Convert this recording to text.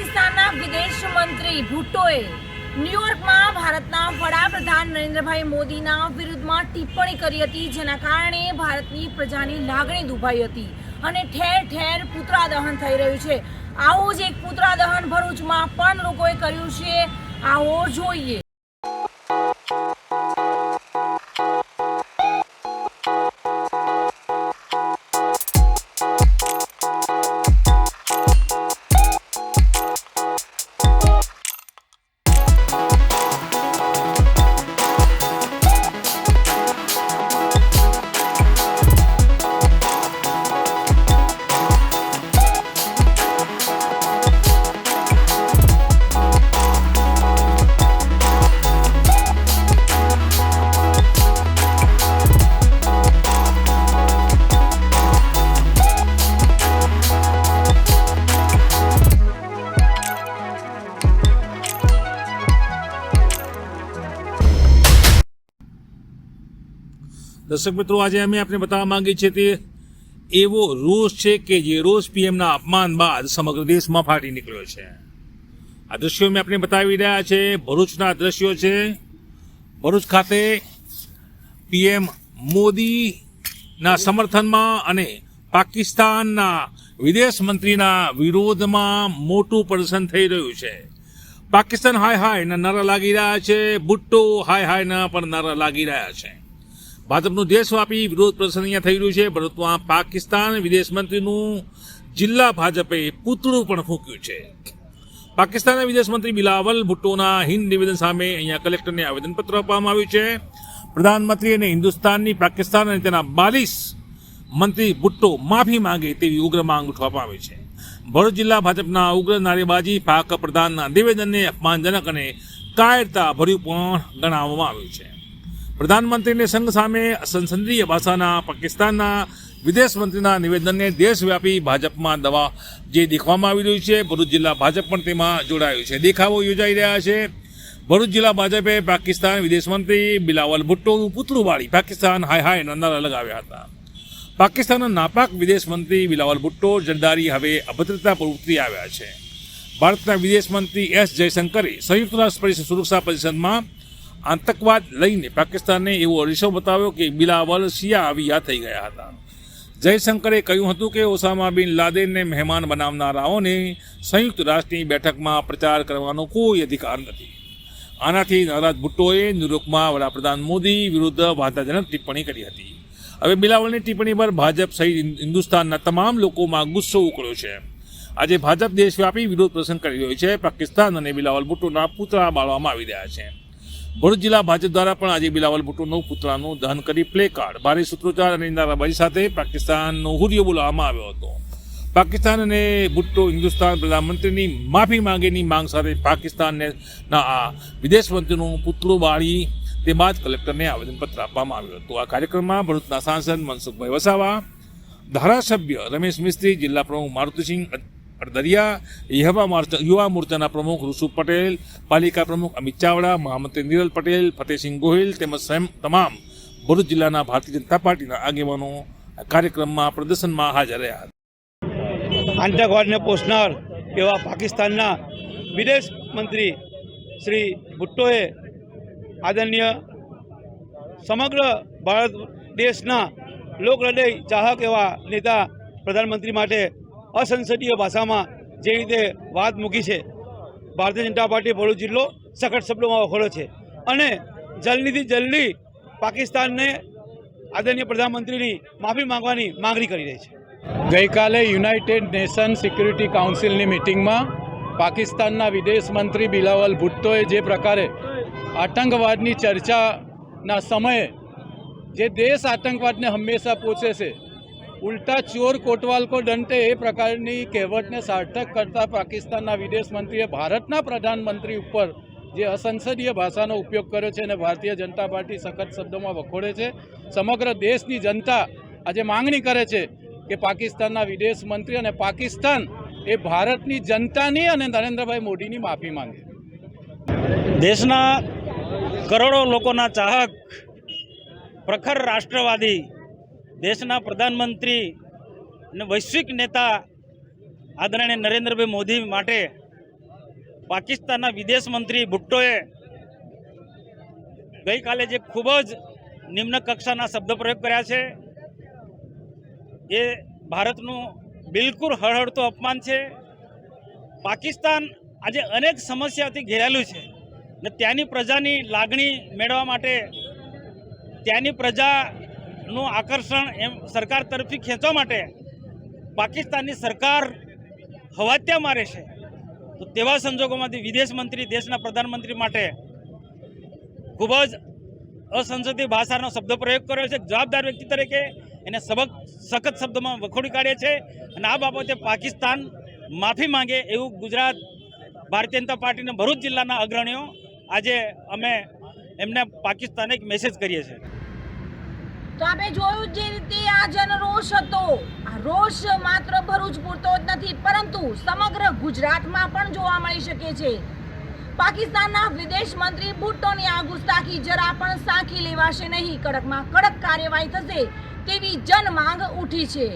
વિદેશ મંત્રી ભુટ્ટોએ ન્યુયોર્કમાં ભારતના વડાપ્રધાન નરેન્દ્રભાઈ મોદીના વિરુદ્ધમાં ટિપ્પણી કરી હતી, જેના કારણે ભારતની પ્રજાની લાગણી દુભાઈ હતી અને ઠેર ઠેર પુતળા દહન થઈ રહ્યું છે. આવું જ એક પુતળા દહન ભરૂચમાં પણ લોકોએ કર્યું છે. આવો જોઈએ. દર્શક મિત્રો, આજે અમે આપને બતાવવા માંગીએ છીએ તે એવો રોષ છે કે જે રોષ પીએમના અપમાન બાદ સમગ્ર દેશમાં ફાટી નીકળ્યો છે. આ દ્રશ્યો મેં આપને બતાવી રહ્યા છે. ભરૂચના દ્રશ્યો છે. ભરૂચ ખાતે પીએમ મોદીના સમર્થનમાં અને પાકિસ્તાનના વિદેશ મંત્રીના વિરોધમાં મોટું પ્રદર્શન થઈ રહ્યું છે. પાકિસ્તાન હાય હાય ના નારા લાગી રહ્યા છે. ભુટ્ટો હાય હાય ના પણ નારા લાગી રહ્યા છે. ભાજપનું દેશવ્યાપી વિરોધ પ્રદર્શન અહીંયા થઈ રહ્યું છે. ભરતમાં પાકિસ્તાન વિદેશ મંત્રીનું જિલ્લા ભાજપે પૂતળું પણ ફૂંક્યું છે. પાકિસ્તાનના વિદેશ મંત્રી બિલાવલ ભુટ્ટોના હિન્દ નિવેદન સામે અહીંયા કલેક્ટરને આવેદનપત્ર આપવામાં આવ્યું છે. પ્રધાનમંત્રી અને હિન્દુસ્તાનની પાકિસ્તાન અને તેના બાલીસ મંત્રી ભુટ્ટો માફી માંગે તેવી ઉગ્ર માંગ ઉઠવામાં આવી છે. ભરૂચ જિલ્લા ભાજપના ઉગ્ર નારેબાજી પાક પ્રધાનના નિવેદનને અપમાનજનક અને કાયરતા ભર્યું પણ ગણાવવામાં આવ્યું છે. પ્રધાનમંત્રીને સંઘ સામે સંસદીય ભાષાના, પાકિસ્તાનના વિદેશ મંત્રીના નિવેદનને દેશવ્યાપી ભાજપમાં દવા જે દેખવામાં આવી રહ્યું છે, ભરૂચ જિલ્લા ભાજપ પણ તેમાં જોડાયું છે. દેખાવો યોજાઈ રહ્યા છે. ભરૂચ જિલ્લા ભાજપે પાકિસ્તાન વિદેશમંત્રી બિલાવલ ભુટ્ટોનું પૂતળું વાળી પાકિસ્તાન હાય હાય નારા લગાવ્યા હતા. પાકિસ્તાનના નાપાક વિદેશ મંત્રી બિલાવલ ભુટ્ટો જરદારી હવે અભદ્રતા પર ઉતરી આવ્યા છે. ભારતના વિદેશ મંત્રી એસ જયશંકરે સંયુક્ત રાષ્ટ્ર પરિષદ સુરક્ષા પરિષદમાં આતંકવાદ લઈને પાકિસ્તાનને એવો અરીસો બતાવ્યો કે બિલાવલ શિયા આવિયા થઈ ગયા હતા. જયશંકરે કહ્યું હતું કે ઓસામા બિન લાદેનને મહેમાન બનાવનારાઓને સંયુક્ત રાષ્ટ્રની બેઠકમાં પ્રચાર કરવાનો કોઈ અધિકાર નથી. આનાથી નારાજ ભુટ્ટોએ ન્યુયોર્કમાં વડાપ્રધાન મોદી વિરુદ્ધ વાંધાજનક ટિપ્પણી કરી હતી. હવે બિલાવલની ટિપ્પણી પર ભાજપ સહિત હિન્દુસ્તાનના તમામ લોકોમાં ગુસ્સો ઉકળ્યો છે. આજે ભાજપ દેશવ્યાપી વિરોધ પ્રસંગ કરી રહ્યો છે. પાકિસ્તાન અને બિલાવલ ભુટ્ટોના પુતળા બાળવામાં આવી રહ્યા છે. ભરૂચ જિલ્લા ભાજપ દ્વારા પણ આજે બિલાવલ ભુટ્ટોનું પુતળાનું દહન કરી પ્લે કાર્ડ ભારે સૂત્રોચ્ચાર અને નારાબાજી સાથે પાકિસ્તાનનો હુરિયો બોલાવવામાં આવ્યો હતો. પાકિસ્તાન અને ભુટ્ટો હિન્દુસ્તાન પ્રધાનમંત્રીની માફી માંગેની માંગ સાથે પાકિસ્તાનને આ વિદેશ મંત્રીનું પુતળું બાળી તે બાદ કલેક્ટરને આવેદનપત્ર આપવામાં આવ્યું હતું. આ કાર્યક્રમમાં ભરૂચના સાંસદ મનસુખભાઈ વસાવા, ધારાસભ્ય રમેશ મિસ્ત્રી, જિલ્લા પ્રમુખ મારુતિસિંહ અડદરિયા યુવા મોરચા, યુવા મોરચાના પ્રમુખ ઋષુ પટેલ, પાલિકા પ્રમુખ અમિત ચાવડા, મહામંત્રી નિરલ પટેલ, ફતેહસિંહ ગોહિલ તેમજ સ્વયં તમામ ભરૂચ જિલ્લાના ભારતીય જનતા પાર્ટીના આગેવાનો કાર્યક્રમમાં, પ્રદર્શનમાં હાજર રહ્યા હતા. આતંકવાદને પોષનાર એવા પાકિસ્તાનના વિદેશ મંત્રી શ્રી ભુટ્ટોએ આદરણીય સમગ્ર ભારત દેશના લોકહૃદય ચાહક એવા નેતા પ્રધાનમંત્રી માટે અસંસદીય ભાષામાં જે રીતે વાત મૂકી છે, ભારતીય જનતા પાર્ટી ભરૂચ જિલ્લો સખત શબ્દોમાં વખોડો છે. અને જલ્દીથી જલ્દી પાકિસ્તાનને આદરણીય પ્રધાનમંત્રીની માફી માંગવાની માંગણી કરી રહી છે. ગઈકાલે યુનાઇટેડ નેશન સિક્યુરિટી કાઉન્સિલની મિટિંગમાં પાકિસ્તાનના વિદેશ મંત્રી બિલાવલ ભુટ્ટોએ જે પ્રકારે આતંકવાદની ચર્ચાના સમયે જે દેશ આતંકવાદને હંમેશા પોષે છે ઉલટા ચોર કોટવાલ કો દંતે એ પ્રકારની કહેવતને સાર્થક કરતા પાકિસ્તાનના વિદેશ મંત્રીએ ભારતના પ્રધાનમંત્રી ઉપર જે અસંસદીય ભાષાનો ઉપયોગ કર્યો છે અને ભારતીય જનતા પાર્ટી સખત શબ્દોમાં વખોડે છે, સમગ્ર દેશની જનતા આજે માંગણી કરે છે કે પાકિસ્તાનના વિદેશ મંત્રી અને પાકિસ્તાન એ ભારતની જનતાની અને નરેન્દ્રભાઈ મોદીની માફી માંગે. દેશના કરોડો લોકોના ચાહક, પ્રખર રાષ્ટ્રવાદી દેશના પ્રધાનમંત્રી અને વૈશ્વિક નેતા આદરણીય નરેન્દ્રભાઈ મોદી માટે પાકિસ્તાનના વિદેશ મંત્રી ભુટ્ટોએ ગઈકાલે જે ખૂબ જ નિમ્ન કક્ષાના શબ્દ પ્રયોગ કર્યા છે, એ ભારતનું બિલકુલ હળહળતું અપમાન છે. પાકિસ્તાન આજે અનેક સમસ્યાઓથી ઘેરાયેલું છે ને ત્યાંની પ્રજાની લાગણી મેળવવા માટે ત્યાંની પ્રજાનું આકર્ષણ એમ સરકાર તરફથી ખેંચવા માટે પાકિસ્તાનની સરકાર હવાત્યા મારે છે. તો તેવા સંજોગોમાંથી વિદેશ મંત્રી, દેશના પ્રધાનમંત્રી માટે ખૂબ જ અસંસદીય ભાષાનો શબ્દ પ્રયોગ કર્યો છે. જવાબદાર વ્યક્તિ તરીકે એને સબક, સખત શબ્દમાં વખોડી કાઢે છે અને આ બાબતે પાકિસ્તાન માફી માંગે એવું ગુજરાત ભારતીય જનતા પાર્ટીના ભરૂચ જિલ્લાના અગ્રણીઓ આજે અમે એમને પાકિસ્તાને એક મેસેજ કરીએ છીએ. તો આપણે જોયું જે રીતે આ જનરોષ હતો. આ રોષ માત્ર ભરૂચ પૂરતો જ નથી, પરંતુ સમગ્ર ગુજરાતમાં પણ જોવા મળી શકે છે. પાકિસ્તાનના વિદેશ મંત્રી ભુટ્ટોની આ ગુસ્તાખી જરા પણ સાંખી લેવાશે નહીં. કડકમાં કડક કાર્યવાહી થશે તેવી જનમાંગ ઉઠી છે.